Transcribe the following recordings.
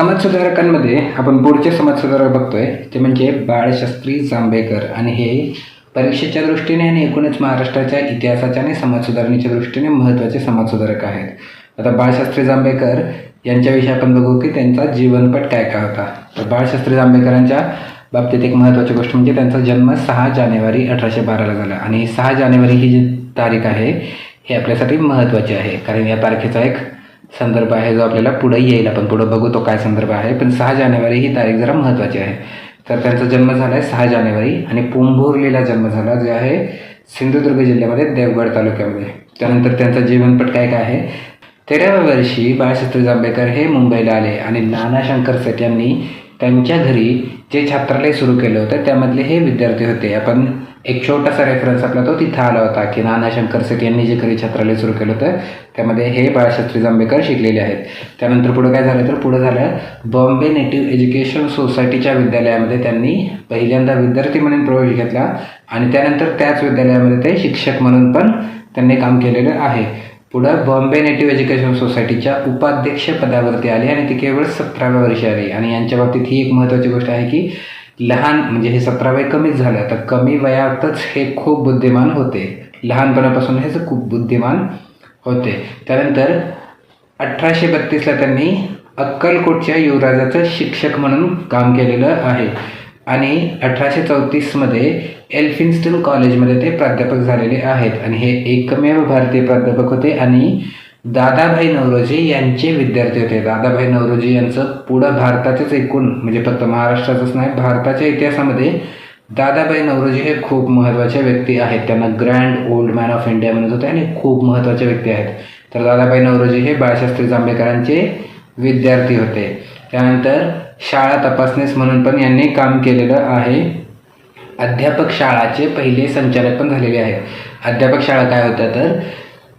समाजसुधारकांमध्ये आपण पुढचे समाजसुधारक बघतोय. ते म्हणजे बाळशास्त्री जांभेकर. आणि हे परीक्षेच्या दृष्टीने आणि एकूणच महाराष्ट्राच्या इतिहासाच्या आणि समाजसुधारणेच्या दृष्टीने महत्त्वाचे समाजसुधारक आहेत. आता बाळशास्त्री जांभेकर यांच्याविषयी आपण बघू की त्यांचा जीवनपट काय काय होता. तर बाळशास्त्री जांभेकरांच्या बाबतीत एक महत्त्वाची गोष्ट म्हणजे त्यांचा जन्म सहा जानेवारी अठराशे बाराला झाला. आणि सहा जानेवारी ही जी तारीख आहे हे आपल्यासाठी महत्त्वाची आहे. कारण या तारखेचा एक संदर्भ आहे जो आपल्याला पुढे येईल. आपण पुढे बघू तो काय संदर्भ आहे. पण सहा जानेवारी ही तारीख जरा महत्त्वाची आहे. तर त्यांचा जन्म झाला आहे सहा जानेवारी आणि पोंभुर्लीला जन्म झाला जे आहे सिंधुदुर्ग जिल्ह्यामध्ये देवगड तालुक्यामध्ये. त्यानंतर त्यांचा जीवनपट काय काय आहे? तेराव्या वर्षी बाळशास्त्री जांभेकर हे मुंबईला आले आणि नाना शंकर सेठ यांनी त्यांच्या घरी जे छात्रालय सुरू केलं होतं त्यामधले हे विद्यार्थी होते. आपण एक छोटासा रेफरन्स आपला तो तिथं आला होता की नाना शंकर सेठ यांनी जे खरी छात्रालय सुरू केलं होतं त्यामध्ये हे बाळशास्त्री जांभेकर शिकलेले आहेत. त्यानंतर पुढं काय झालं तर पुढं झालं बॉम्बे नेटिव्ह एज्युकेशन सोसायटीच्या विद्यालयामध्ये त्यांनी पहिल्यांदा विद्यार्थी म्हणून प्रवेश घेतला आणि त्यानंतर त्याच विद्यालयामध्ये ते शिक्षक म्हणून पण त्यांनी काम केलेलं आहे. पुढं बॉम्बे नेटिव्ह एज्युकेशन सोसायटीच्या उपाध्यक्ष पदावरती आले आणि ती केवळ सतराव्या वर्षी आली. आणि यांच्या बाबतीत ही एक महत्त्वाची गोष्ट आहे की लहान म्हणजे हे सतरा वय कमीच झालं. तर कमी वयातच हे खूप बुद्धिमान होते. लहानपणापासून हेच खूप बुद्धिमान होते. त्यानंतर अठराशे बत्तीसला त्यांनी अक्कलकोटच्या युवराजाचं शिक्षक म्हणून काम केलेलं आहे. आणि अठराशे चौतीसमध्ये एल्फिन्स्टन कॉलेजमध्ये ते प्राध्यापक झालेले आहेत. आणि हे एकमेव भारतीय प्राध्यापक होते. आणि दादाभाई नवरोजी यांचे विद्यार्थी होते. दादाभाई नवरोजी यांचं पुढं भारताचेच एकूण म्हणजे फक्त महाराष्ट्राचंच नाही भारताच्या इतिहासामध्ये दादाभाई नवरोजी हे खूप महत्त्वाच्या व्यक्ती आहेत. त्यांना grand old man of India म्हणत होते आणि खूप महत्त्वाच्या व्यक्ती आहेत. तर दादाभाई नवरोजी हे बाळशास्त्री जांभेकरांचे विद्यार्थी होते. त्यानंतर शाळा तपासणीस म्हणून पण यांनी काम केलेलं आहे. अध्यापक शाळाचे पहिले संचालक पण झालेले आहेत. अध्यापक शाळा काय होत्या तर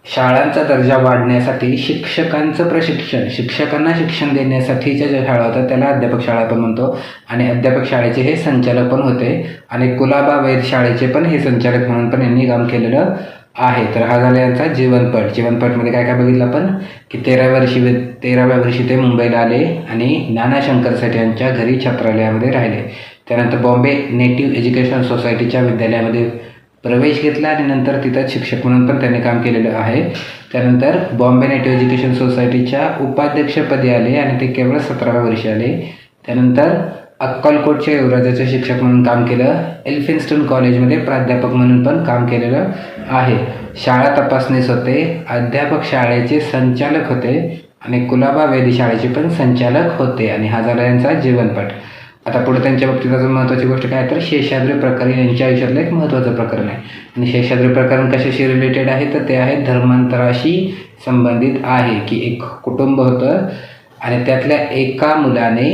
शाळांचा दर्जा वाढण्यासाठी शिक्षकांचं प्रशिक्षण शिक्षकांना शिक्षण देण्यासाठीच्या ज्या शाळा होत्या त्याला अध्यापक शाळा पण म्हणतो. आणि अध्यापक शाळेचे हे संचालक पण होते. आणि कुलाबा वैद शाळेचे पण हे संचालक म्हणून पण यांनी काम केलेलं आहे. तर हा झाला यांचा जीवनपट. जीवनपटमध्ये काय काय बघितलं आपण? की तेराव्या वर्षी तेराव्या वर्षी ते मुंबईला आले आणि नाना शंकर सेठ यांच्या घरी छात्रालयामध्ये राहिले. त्यानंतर बॉम्बे नेटिव्ह एज्युकेशन सोसायटीच्या विद्यालयामध्ये प्रवेश घेतला आणि नंतर तिथं शिक्षक म्हणून पण त्यांनी काम केलेलं आहे. त्यानंतर बॉम्बे नेटिव्ह एज्युकेशन सोसायटीच्या उपाध्यक्षपदी आले आणि ते केवळ सतराव्या वर्षी आले. त्यानंतर अक्कलकोटच्या युवराजाचे शिक्षक म्हणून काम केलं. एल्फिन्स्टन कॉलेजमध्ये प्राध्यापक म्हणून पण काम केलेलं आहे. शाळा तपासणीस होते. अध्यापक शाळेचे संचालक होते. आणि कुलाबा वेधी शाळेचे पण संचालक होते. आणि हा झाला यांचा जीवनपट. आता पुढे त्यांच्या बाबतीत अजून महत्त्वाची गोष्ट काय तर शेषाद्री प्रकरण यांच्या आयुष्यातलं एक महत्त्वाचं प्रकरण आहे. आणि शेषाद्री प्रकरण कशाशी रिलेटेड आहे? तर ते आहे धर्मांतराशी संबंधित आहे की एक कुटुंब होतं आणि त्यातल्या एका मुलाने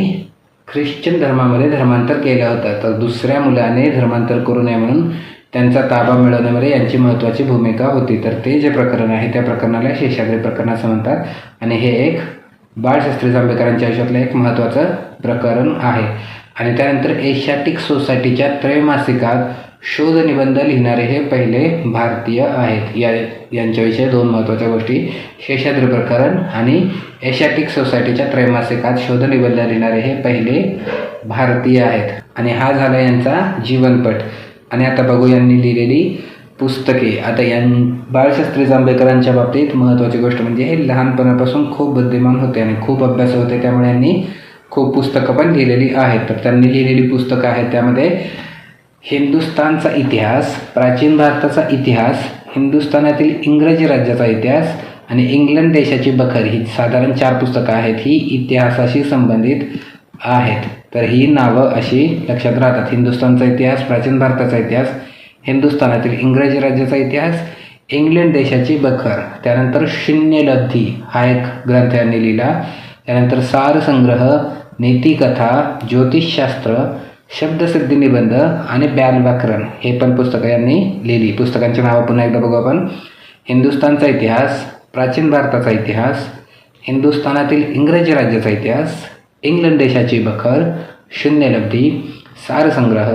ख्रिश्चन धर्मामध्ये धर्मांतर केलं होतं. तर दुसऱ्या मुलाने धर्मांतर करू नये म्हणून त्यांचा ताबा मिळवण्यामध्ये यांची महत्त्वाची भूमिका होती. तर ते जे प्रकरण आहे त्या प्रकरणाला शेषाद्री प्रकरण असं म्हणतात. आणि हे एक बाळशास्त्री जांभेकरांच्या आयुष्यातलं एक महत्त्वाचं प्रकरण आहे. आणि त्यानंतर एशियाटिक सोसायटीच्या त्रैमासिकात शोधनिबंध लिहिणारे हे पहिले भारतीय आहेत. या यांच्याविषयी दोन महत्त्वाच्या गोष्टी. शेषाद्री प्रकरण आणि एशियाटिक सोसायटीच्या त्रैमासिकात शोधनिबंध लिहिणारे हे पहिले भारतीय आहेत. आणि हा झाला यांचा जीवनपट. आणि आता बघू यांनी लिहिलेली पुस्तके. आता यां बाळशास्त्री जांभेकरांच्या बाबतीत महत्त्वाची गोष्ट म्हणजे हे लहानपणापासून खूप बुद्धिमान होते आणि खूप अभ्यास होते त्यामुळे यांनी खूप पुस्तकं पण लिहिलेली आहेत. तर त्यांनी लिहिलेली पुस्तकं आहेत त्यामध्ये हिंदुस्थानचा इतिहास प्राचीन भारताचा इतिहास हिंदुस्थानातील इंग्रजी राज्याचा इतिहास आणि इंग्लंड देशाची बखर ही साधारण चार पुस्तकं आहेत ही इतिहासाशी संबंधित आहेत. तर ही नावं अशी लक्षात राहतात. हिंदुस्थानचा इतिहास प्राचीन भारताचा इतिहास हिंदुस्थानातील इंग्रजी राज्याचा इतिहास इंग्लंड देशाची बखर त्यानंतर शून्यलब्धी हा एक ग्रंथ यांनी लिहिला. त्यानंतर सारसंग्रह नीतिकथा ज्योतिषशास्त्र शब्दसिद्धी निबंध आणि ब्याल व्याकरण हे पण पुस्तकं यांनी लिहिली. पुस्तकांची नावं पुन्हा एकदा बघू आपण. हिंदुस्थानचा इतिहास प्राचीन भारताचा इतिहास हिंदुस्थानातील इंग्रजी राज्याचा इतिहास इंग्लंड देशाची बखर शून्यलब्धी सारसंग्रह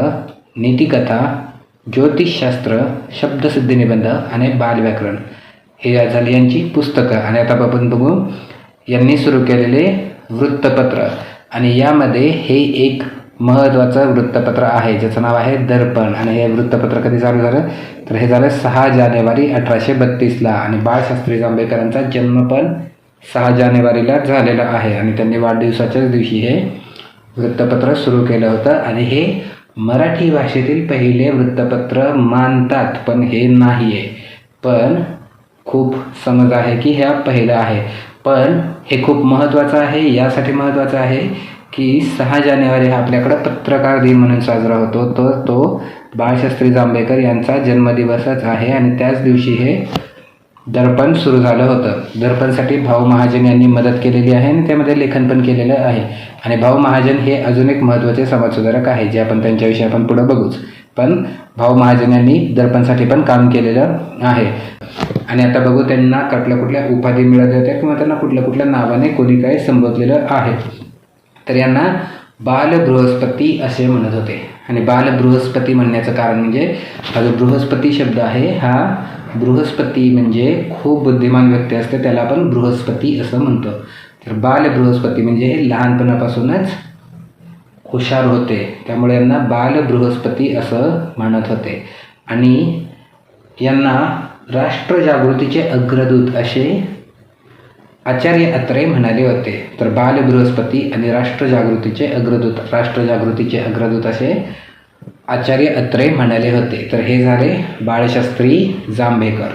नीतिकथा ज्योतिषशास्त्र शब्दसिद्धी निबंध आणि बालव्याकरण हे झाली यांची पुस्तकं. आणि आता आपण बघू यांनी सुरू केलेले वृत्तपत्र. आणि यामध्ये हे एक महत्त्वाचं वृत्तपत्र आहे ज्याचं नाव आहे दर्पण. आणि हे वृत्तपत्र कधी चालू झालं? तर हे झालं सहा जानेवारी अठराशे बत्तीसला. आणि बाळशास्त्री जांभेकरांचा जन्म पण सहा जानेवारीला झालेला आहे. आणि त्यांनी वाढदिवसाच्याच दिवशी हे वृत्तपत्र सुरू केलं होतं. आणि हे मराठी भाषेतील पहिले वृत्तपत्र मानतात पण हे नाही आहे पण खूप समज आहे की ह्या पहिलं आहे. पण हे खूप महत्त्वाचं आहे यासाठी महत्त्वाचं आहे की सहा जानेवारी हा आपल्याकडं पत्रकार दिन म्हणून साजरा होतो. तो तो बाळशास्त्री जांभेकर यांचा जन्मदिवसच आहे आणि त्याच दिवशी हे दर्पण सुरू झालं होतं. दर्पणसाठी भाऊ महाजन यांनी मदत केलेली आहे आणि त्यामध्ये लेखन पण केलेलं आहे. आणि भाऊ महाजन हे अजून एक महत्त्वाचे समाजसुधारक आहे जे आपण त्यांच्याविषयी आपण पुढं बघूच. पण भाऊ महाजन यांनी दर्पणसाठी पण काम केलेलं आहे. आणि आता बघू त्यांना कुठल्या कुठल्या उपाधी मिळत होत्या किंवा त्यांना कुठल्या कुठल्या नावाने कोणी काय संबोधलेलं आहे. तर यांना बालबृहस्पती असे म्हणत होते. आणि बाल बृहस्पती म्हणण्याचं कारण म्हणजे हा जो बृहस्पती शब्द आहे हा बृहस्पती म्हणजे खूप बुद्धिमान व्यक्ती असते त्याला आपण बृहस्पती असं म्हणतो. तर बाल बृहस्पती म्हणजे लहानपणापासूनच हुशार होते त्यामुळे यांना बाल बृहस्पती असं म्हणत होते. आणि यांना राष्ट्रजागृतीचे अग्रदूत असे आचार्य अत्रे म्हणाले होते तर बाल बृहस्पती आणि राष्ट्रजागृतीचे अग्रदूत राष्ट्रजागृतीचे अग्रदूत असे आचार्य अत्रे म्हणाले होते. तर हे झाले बाळशास्त्री जांभेकर.